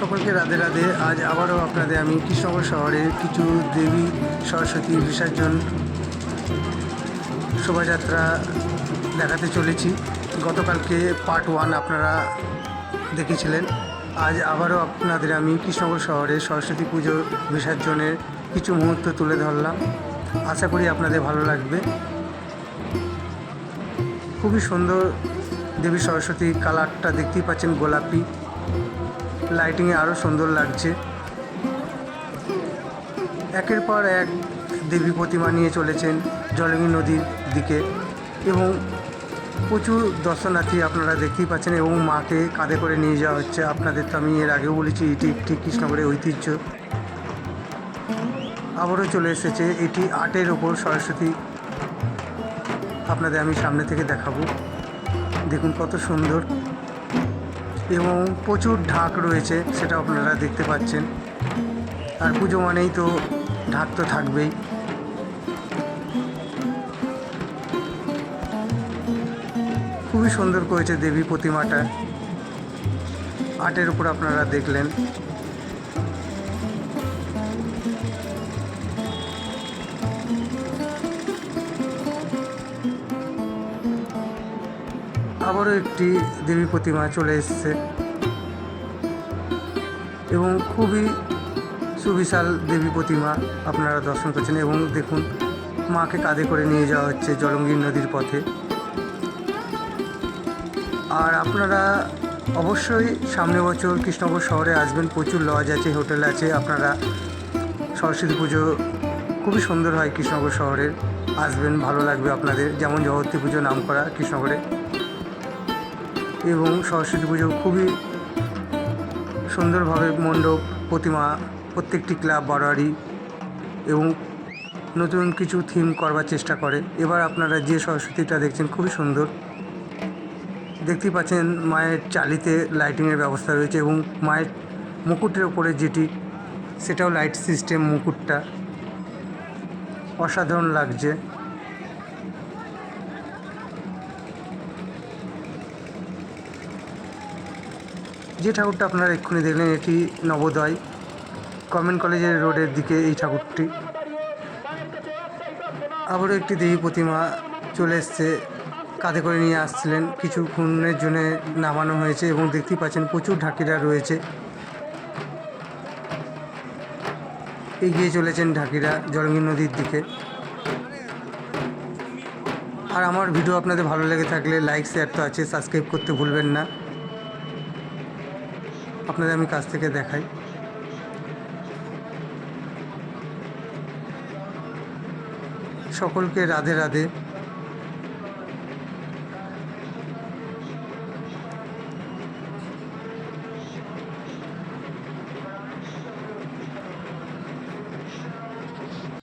সকলকে রাধে রাধে। আজ আবারও আপনাদের আমি কৃষ্ণনগর শহরে কিছু দেবী সরস্বতী বিসর্জন শোভাযাত্রা দেখাতে চলেছি। গতকালকে পার্ট ওয়ান আপনারা দেখেছিলেন। আজ আবারও আপনাদের আমি কৃষ্ণনগর শহরে সরস্বতী পুজো বিসর্জনের কিছু মুহূর্ত তুলে ধরলাম। আশা করি আপনাদের ভালো লাগবে। খুবই সুন্দর দেবী সরস্বতী কালারটা দেখতেই পাচ্ছেন গোলাপি। লাইটিংয়ে আরও সুন্দর লাগছে। একের পর এক দেবী প্রতিমা নিয়ে চলেছেন জলঙ্গি নদীর দিকে এবং প্রচুর দর্শনার্থী আপনারা দেখতেই পাচ্ছেন এবং মাকে কাঁধে করে নিয়ে যাওয়া হচ্ছে। আপনাদের তো আমি এর আগেও বলেছি, এটি একটি কৃষ্ণগড়ের ঐতিহ্য। আবারও চলে এসেছে, এটি আটের ওপর সরস্বতী। আপনাদের আমি সামনে থেকে দেখাবো। দেখুন কত সুন্দর। এবং প্রচুর ঢাক রয়েছে সেটা আপনারা দেখতে পাচ্ছেন। আর পুজো মানেই তো ঢাক তো থাকবেই। খুবই সুন্দর করেছে দেবী প্রতিমাটা। আটের উপর আপনারা দেখলেন। আবারও একটি দেবী প্রতিমা চলে এসেছে। এবং খুবই সুবিশাল দেবী প্রতিমা আপনারা দর্শন করছেন এবং দেখুন, মাকে কাঁধে করে নিয়ে যাওয়া হচ্ছে জলঙ্গির নদীর পথে। আর আপনারা অবশ্যই সামনে বছর কৃষ্ণনগর শহরে আসবেন, প্রচুর লজ আছে, হোটেল আছে, আপনারা সরস্বতী পুজো খুবই সুন্দর হয় কৃষ্ণনগর শহরের। আসবেন, ভালো লাগবে আপনাদের। যেমন জগত্রী পুজো নাম করা কৃষ্ণনগরে। এবং সরস্বতী পুজো খুবই সুন্দরভাবে মণ্ডপ, প্রতিমা, প্রত্যেকটি ক্লাব, বারোয়ারি এবং নতুন কিছু থিম করবার চেষ্টা করে। এবার আপনারা যে সরস্বতীটা দেখছেন খুবই সুন্দর। দেখতেই পাচ্ছেন মায়ের চালিতে লাইটিংয়ের ব্যবস্থা রয়েছে এবং মায়ের মুকুটের ওপরে যেটি, সেটাও লাইট সিস্টেম মুকুটটা। অসাধারণ লাগছে। যে ঠাকুরটা আপনারা এক্ষুনি দেখলেন, এটি নবোদয় গভর্নমেন্ট কলেজের রোডের দিকে এই ঠাকুরটি। আবারও একটি দেবী প্রতিমা চলে এসছে, কাঁধে করে নিয়ে আসছিলেন। কিছুক্ষণের জন্য নামানো হয়েছে এবং দেখতেই পাচ্ছেন প্রচুর ঢাকিরা রয়েছে। এগিয়ে চলেছেন ঢাকিরা জলঙ্গি নদীর দিকে। আর আমার ভিডিও আপনাদের ভালো লেগে থাকলে লাইক শেয়ার তো আছে সাবস্ক্রাইব করতে ভুলবেন না। আপনাদের আমি কাছ থেকে দেখাই। সকলকে রাধে রাধে।